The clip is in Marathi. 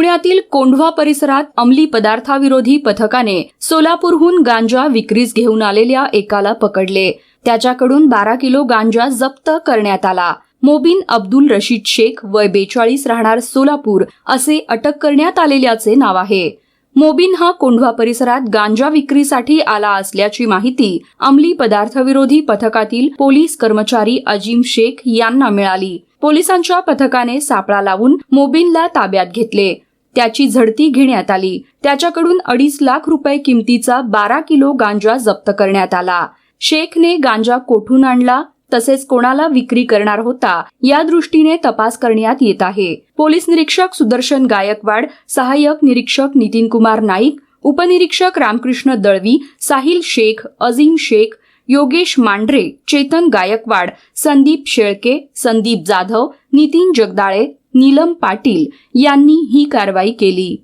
पुण्यातील कोंढवा परिसरात अंमली पदार्थाविरोधी पथकाने सोलापूरहून गांजा विक्रीस घेऊन आलेल्या एकाला पकडले. त्याच्याकडून बारा किलो गांजा जप्त करण्यात आला. मोबिन अब्दुल रशीद शेख वय बेचाळीस राहणार सोलापूर असे अटक करण्यात आलेल्याचे नाव आहे. मोबिन हा कोंढवा परिसरात गांजा विक्रीसाठी आला असल्याची माहिती अंमली पदार्थविरोधी पथकातील पोलीस कर्मचारी अजीम शेख यांना मिळाली. पोलिसांच्या पथकाने सापळा लावून मोबिनला ताब्यात घेतले. त्याची झडती घेण्यात आली. त्याच्याकडून अडीच लाख रुपये किमतीचा बारा किलो गांजा जप्त करण्यात आला. शेखने गांजा कोठून आणला? तसेच कोणाला विक्री करणार होता? या दृष्टीने तपास करण्यात येत आहे. पोलीस निरीक्षक सुदर्शन गायकवाड सहाय्यक निरीक्षक नितीन कुमार नाईक उपनिरीक्षक रामकृष्ण दळवी साहिल शेख अझीम शेख योगेश मांढरे चेतन गायकवाड संदीप शेळके संदीप जाधव नितीन जगदाळे नीलम पाटील यांनी ही कारवाई केली.